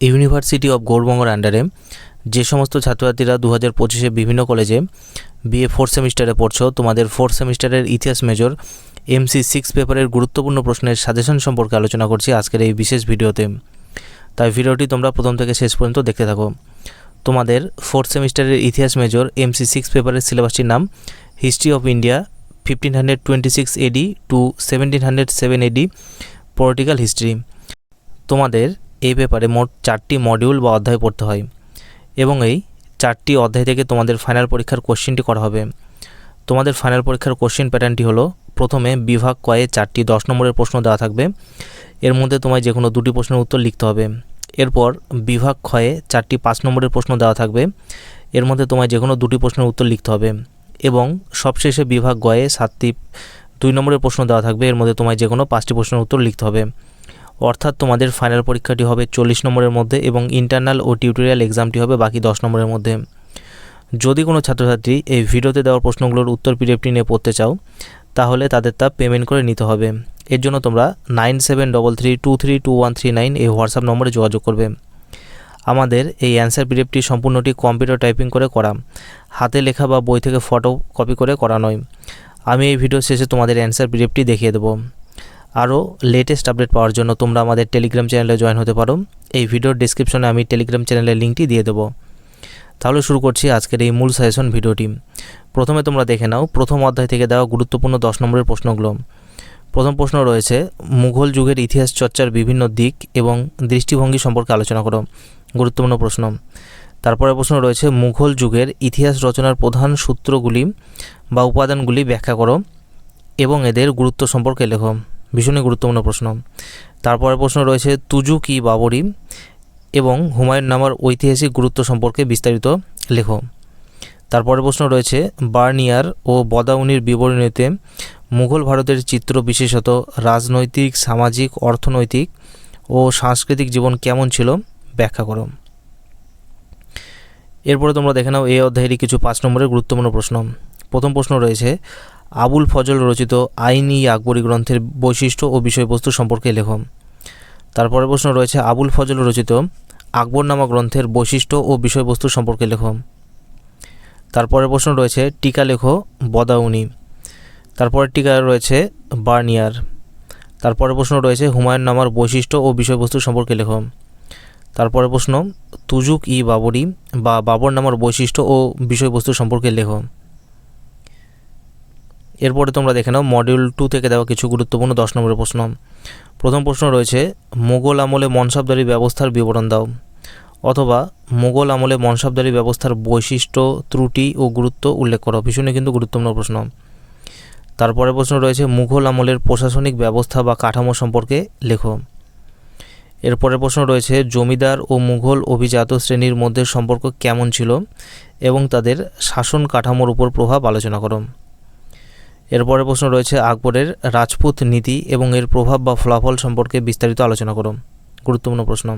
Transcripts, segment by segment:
University of গৌরবঙ্গর আন্ডারে যে সমস্ত ছাত্রছাত্রীরা দু হাজার পঁচিশে বিভিন্ন কলেজে বিএ ফোর্থ সেমিস্টারে পড়ছো, তোমাদের ফোর্থ সেমিস্টারের ইতিহাস মেজর এমসি সিক্স পেপারের গুরুত্বপূর্ণ প্রশ্নের সাজেশন সম্পর্কে আলোচনা করছি আজকের এই বিশেষ ভিডিওতে। তাই ভিডিওটি তোমরা প্রথম থেকে শেষ পর্যন্ত দেখতে থাকো। তোমাদের ফোর্থ সেমিস্টারের ইতিহাস মেজর এমসি সিক্স পেপারের সিলেবাসটির নাম history of India fifteen hundred twenty six AD to seventeen hundred seven AD political history তোমাদের এই পেপারে মোট চারটি মডিউল বা অধ্যায় পড়তে হয় এবং এই চারটি অধ্যায় থেকে তোমাদের ফাইনাল পরীক্ষার কোশ্চেনটি করা হবে। তোমাদের ফাইনাল পরীক্ষার কোশ্চেন প্যাটার্নটি হলো, প্রথমে বিভাগ কয়ে চারটি দশ নম্বরের প্রশ্ন দেওয়া থাকবে। এর মধ্যে তোমায় যে কোনো দুটি প্রশ্নের উত্তর লিখতে হবে। এরপর বিভাগ ক্ষয়ে চারটি পাঁচ নম্বরের প্রশ্ন দেওয়া থাকবে। এর মধ্যে তোমায় যে কোনো দুটি প্রশ্নের উত্তর লিখতে হবে এবং সবশেষে বিভাগ গয়ে সাতটি, দুই নম্বরের প্রশ্ন দেওয়া থাকবে। এর মধ্যে তোমায় যে কোনো পাঁচটি প্রশ্নের উত্তর লিখতে হবে। অর্থাৎ তোমাদের ফাইনাল পরীক্ষাটি হবে চল্লিশ নম্বরের মধ্যে এবং ইন্টারনাল ও টিউটোরিয়াল এক্সামটি হবে বাকি দশ নম্বরের মধ্যে। যদি কোনো ছাত্রছাত্রী এই ভিডিওতে দেওয়া প্রশ্নগুলোর উত্তর পিডিএফটি নিয়ে পড়তে চাও, তাহলে তাদের তা পেমেন্ট করে নিতে হবে। এর জন্য তোমরা nine seven double three two three two one three nine এই হোয়াটসঅ্যাপ নম্বরে যোগাযোগ করবে। আমাদের এই অ্যান্সার পিডিএফটি সম্পূর্ণটি কম্পিউটার টাইপিং করে করা। হাতে লেখা বা বই থেকে ফটো কপি করে করা নয়। আমি এই ভিডিও শেষে তোমাদের অ্যান্সার পিডিএফটি দেখিয়ে দেবো। আরও লেটেস্ট আপডেট পাওয়ার জন্য তোমরা আমাদের টেলিগ্রাম চ্যানেলে জয়েন হতে পারো। এই ভিডিওর ডিসক্রিপশনে আমি টেলিগ্রাম চ্যানেলের লিঙ্কটি দিয়ে দেবো। তাহলে শুরু করছি আজকের এই মূল সাজেশন ভিডিওটি প্রথমে তোমরা দেখে নাও, প্রথম অধ্যায় থেকে দেওয়া গুরুত্বপূর্ণ দশ নম্বরের প্রশ্নগুলো। প্রথম প্রশ্ন রয়েছে, মুঘল যুগের ইতিহাস চর্চার বিভিন্ন দিক এবং দৃষ্টিভঙ্গি সম্পর্কে আলোচনা করো। গুরুত্বপূর্ণ প্রশ্ন। তারপরে প্রশ্ন রয়েছে, মুঘল যুগের ইতিহাস রচনার প্রধান সূত্রগুলি বা উপাদানগুলি ব্যাখ্যা করো এবং এদের গুরুত্ব সম্পর্কে লেখো। ভীষণই গুরুত্বপূর্ণ প্রশ্ন। তারপরে প্রশ্ন রয়েছে, তুজু কি বাবরি? এবং হুমায়ুন নামার ঐতিহাসিক গুরুত্ব সম্পর্কে বিস্তারিত লেখো। তারপরে প্রশ্ন রয়েছে, বার্নিয়ার ও বদাউনির বিবরণীতে মুঘল ভারতের চিত্র বিশেষত রাজনৈতিক, সামাজিক, অর্থনৈতিক ও সাংস্কৃতিক জীবন কেমন ছিল ব্যাখ্যা করো। এরপরে তোমরা দেখে নাও এই অধ্যায়েরই কিছু পাঁচ নম্বরের গুরুত্বপূর্ণ প্রশ্ন। প্রথম প্রশ্ন রয়েছে আবুল ফজল রচিত আইন আকবরী গ্রন্থের বৈশিষ্ট্য ও বিষয়বস্তু সম্পর্কে লেখো তারপরে প্রশ্ন রয়েছে, আবুল ফজল রচিত আকবরনামা গ্রন্থের বৈশিষ্ট্য ও বিষয়বস্তু সম্পর্কে লেখো তারপরে প্রশ্ন রয়েছে, টিকা লেখ বদাউনি। তারপরে টিকা রয়েছে বার্নিয়ার। তারপরে প্রশ্ন রয়েছে, হুমায়ুন নামার বৈশিষ্ট্য ও বিষয়বস্তু সম্পর্কে লেখো তারপরে প্রশ্ন, তুজুক ই বাবরি বা বাবর নামার বৈশিষ্ট্য ও বিষয়বস্তু সম্পর্কে লেখো এরপরে তোমরা দেখে নাও মডিউল টু থেকে দেওয়া কিছু গুরুত্বপূর্ণ দশ নম্বরের প্রশ্ন। প্রথম প্রশ্ন রয়েছে, মোগল আমলে মনসাবদারি ব্যবস্থার বিবরণ দাও। অথবা, মোগল আমলে মনসাবদারি ব্যবস্থার বৈশিষ্ট্য, ত্রুটি ও গুরুত্ব উল্লেখ করো। ভীষণই কিন্তু গুরুত্বপূর্ণ প্রশ্ন। তারপরে প্রশ্ন রয়েছে, মুঘল আমলের প্রশাসনিক ব্যবস্থা বা কাঠামো সম্পর্কে লেখো। এরপরের প্রশ্ন রয়েছে, জমিদার ও মুঘল অভিজাত শ্রেণির মধ্যে সম্পর্ক কেমন ছিল এবং তাদের শাসন কাঠামোর উপর প্রভাব আলোচনা করো। এরপরে প্রশ্ন রয়েছে আকবরের রাজপুত নীতি এবং এর প্রভাব বা ফলাফল সম্পর্কে বিস্তারিত আলোচনা করো গুরুত্বপূর্ণ প্রশ্ন।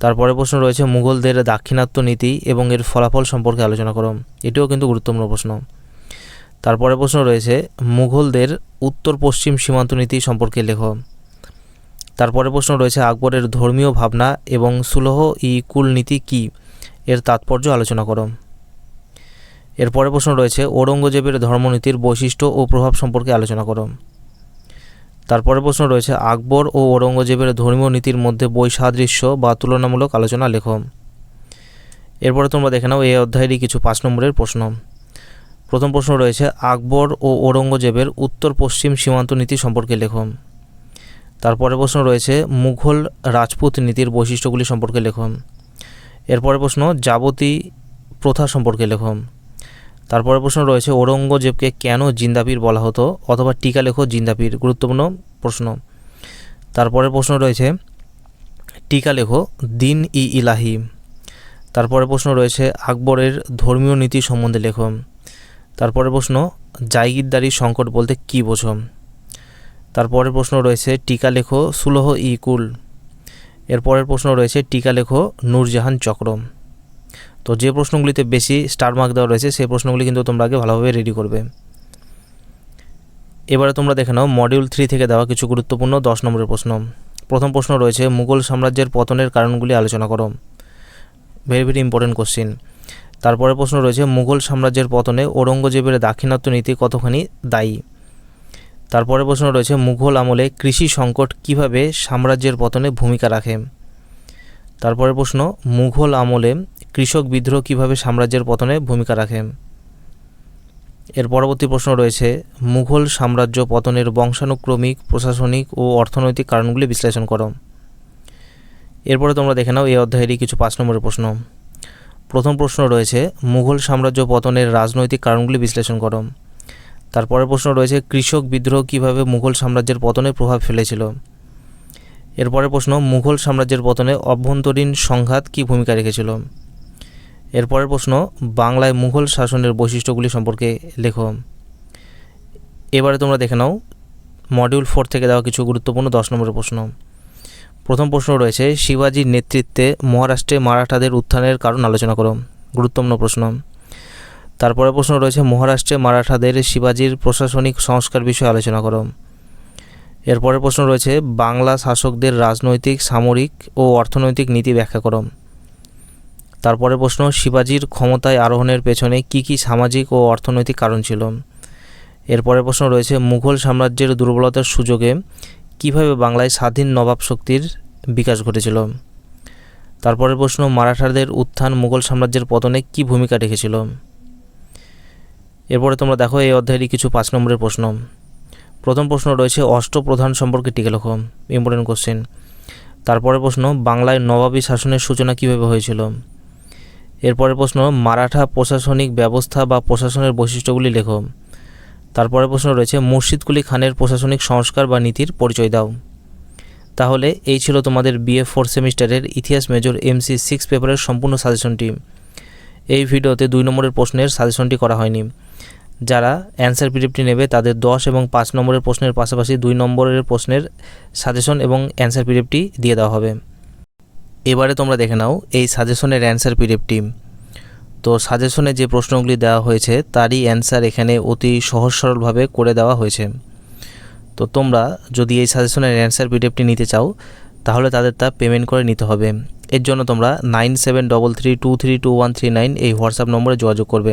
তারপরে প্রশ্ন রয়েছে মুঘলদের দাক্ষিণাত্য নীতি এবং এর ফলাফল সম্পর্কে আলোচনা করো এটিও কিন্তু গুরুত্বপূর্ণ প্রশ্ন। তারপরে প্রশ্ন রয়েছে মুঘলদের উত্তর পশ্চিম সীমান্ত নীতি সম্পর্কে লেখ। তারপরে প্রশ্ন রয়েছে আকবরের ধর্মীয় ভাবনা এবং সুলহ ই কুলনীতি কী? এর তাৎপর্য আলোচনা করো এরপরে প্রশ্ন রয়েছে, ঔরঙ্গজেবের ধর্মনীতির বৈশিষ্ট্য ও প্রভাব সম্পর্কে আলোচনা করো। তারপরে প্রশ্ন রয়েছে, আকবর ও ঔরঙ্গজেবের ধর্মীয় নীতির মধ্যে বৈসাদৃশ্য বা তুলনামূলক আলোচনা লেখো। এরপরে তোমরা দেখে নাও এই অধ্যায়েরই কিছু পাঁচ নম্বরের প্রশ্ন। প্রথম প্রশ্ন রয়েছে, আকবর ও ঔরঙ্গজেবের উত্তর পশ্চিম সীমান্ত নীতি সম্পর্কে লেখো। তারপরে প্রশ্ন রয়েছে, মুঘল রাজপুত নীতির বৈশিষ্ট্যগুলি সম্পর্কে লেখো। এরপরে প্রশ্ন যাবতী প্রথা সম্পর্কে লেখো। তারপরে প্রশ্ন রয়েছে, ঔরঙ্গজেবকে কেন জিন্দাপীর বলা হতো অথবা টিকা লেখো জিন্দাপীর? গুরুত্বপূর্ণ প্রশ্ন। তারপরে প্রশ্ন রয়েছে, টিকা লেখো দিন ই ইলাহি। তারপরে প্রশ্ন রয়েছে, আকবরের ধর্মীয় নীতি সম্বন্ধে লেখো। তারপরে প্রশ্ন জায়গিরদারি সংকট বলতে কী বোঝো? তারপরের প্রশ্ন রয়েছে, টিকা লেখো সুলহ ই কুল। এরপরের প্রশ্ন রয়েছে, টিকা লেখো নূরজাহান চক্র তো যে প্রশ্নগুলিতে বেশি স্টার মার্ক দেওয়া রয়েছে, সেই প্রশ্নগুলি কিন্তু তোমরা আগে ভালোভাবে রেডি করবে। এবারে তোমরা দেখে নাও মডিউল থ্রি থেকে দেওয়া কিছু গুরুত্বপূর্ণ দশ নম্বরের প্রশ্ন। প্রথম প্রশ্ন রয়েছে, মুঘল সাম্রাজ্যের পতনের কারণগুলি আলোচনা করো। ভেরি ভেরি ইম্পর্টেন্ট কোশ্চিন তারপরে প্রশ্ন রয়েছে, মুঘল সাম্রাজ্যের পতনে ঔরঙ্গজেবের দাক্ষিণাত্য নীতি কতখানি দায়ী? তারপরে প্রশ্ন রয়েছে, মুঘল আমলে কৃষি সংকট কীভাবে সাম্রাজ্যের পতনে ভূমিকা রাখে? তারপরে প্রশ্ন, মুঘল আমলে কৃষক বিদ্রোহ কীভাবে সাম্রাজ্যের পতনে ভূমিকা রাখে? এর পরবর্তী প্রশ্ন রয়েছে, মুঘল সাম্রাজ্য পতনের বংশানুক্রমিক, প্রশাসনিক ও অর্থনৈতিক কারণগুলি বিশ্লেষণ করো। এরপরে তোমরা দেখে নাও এই অধ্যায়েরই কিছু পাঁচ নম্বরের প্রশ্ন। প্রথম প্রশ্ন রয়েছে, মুঘল সাম্রাজ্য পতনের রাজনৈতিক কারণগুলি বিশ্লেষণ করো। তারপরের প্রশ্ন রয়েছে, কৃষক বিদ্রোহ কীভাবে মুঘল সাম্রাজ্যের পতনে প্রভাব ফেলেছিল? এরপরের প্রশ্ন, মুঘল সাম্রাজ্যের পতনে অভ্যন্তরীণ সংঘাত কী ভূমিকা রেখেছিল? এরপরের প্রশ্ন, বাংলায় মুঘল শাসনের বৈশিষ্ট্যগুলি সম্পর্কে লেখো। এবারে তোমরা দেখে নাও মডিউল ফোর থেকে দেওয়া কিছু গুরুত্বপূর্ণ দশ নম্বরের প্রশ্ন। প্রথম প্রশ্ন রয়েছে, শিবাজির নেতৃত্বে মহারাষ্ট্রে মারাঠাদের উত্থানের কারণ আলোচনা করো। গুরুত্বপূর্ণ প্রশ্ন। তারপরে প্রশ্ন রয়েছে, মহারাষ্ট্রে মারাঠাদের শিবাজির প্রশাসনিক সংস্কার বিষয়ে আলোচনা করো। এরপরের প্রশ্ন রয়েছে, বাংলা শাসকদের রাজনৈতিক, সামরিক ও অর্থনৈতিক নীতি ব্যাখ্যা করো। তারপরে প্রশ্ন, শিবাজির ক্ষমতায় আরোহণের পেছনে কি কি সামাজিক ও অর্থনৈতিক কারণ ছিল? এরপরে প্রশ্ন রয়েছে, মুঘল সাম্রাজ্যের দুর্বলতার সুযোগে কীভাবে বাংলায় স্বাধীন নবাব শক্তির বিকাশ ঘটেছিল? তারপরের প্রশ্ন, মারাঠাদের উত্থান মুঘল সাম্রাজ্যের পতনে কি ভূমিকা রেখেছিল? এরপরে তোমরা দেখো, এই অধ্যায়েরই কিছু পাঁচ নম্বরের প্রশ্ন। প্রথম প্রশ্ন রয়েছে, অষ্টপ্রধান সম্পর্কে টিকে লেখো ইম্পর্টেন্ট কোশ্চেন তারপরে প্রশ্ন, বাংলায় নবাবী শাসনের সূচনা কীভাবে হয়েছিল? এরপরের প্রশ্ন, মারাঠা প্রশাসনিক ব্যবস্থা বা প্রশাসনের বৈশিষ্ট্যগুলি লেখো। তারপরে প্রশ্ন রয়েছে, মুর্শিদকুলি খানের প্রশাসনিক সংস্কার বা নীতির পরিচয় দাও। তাহলে এই ছিল তোমাদের বিএ ফোর সেমিস্টারের ইতিহাস মেজর এমসি সিক্স পেপারের সম্পূর্ণ সাজেশনটি এই ভিডিওতে দুই নম্বরের প্রশ্নের সাজেশনটি করা হয়নি। যারা অ্যান্সার পিডিএফটি নেবে, তাদের দশ এবং পাঁচ নম্বরের প্রশ্নের পাশাপাশি দুই নম্বরের প্রশ্নের সাজেশন এবং অ্যান্সার পিডিএফটি দিয়ে দেওয়া হবে। এবারে তোমরা দেখে নাও এই সাজেশনের অ্যান্সার পিডিএফটি তো সাজেশনে যে প্রশ্নগুলি দেওয়া হয়েছে, তারই অ্যান্সার এখানে অতি সহজ সরলভাবে করে দেওয়া হয়েছে। তো তোমরা যদি এই সাজেশনের অ্যান্সার পিডিএফটি নিতে চাও, তাহলে তাদের তা পেমেন্ট করে নিতে হবে। এর জন্য তোমরা nine seven double three two three two one three nine এই হোয়াটসঅ্যাপ নম্বরে যোগাযোগ করবে।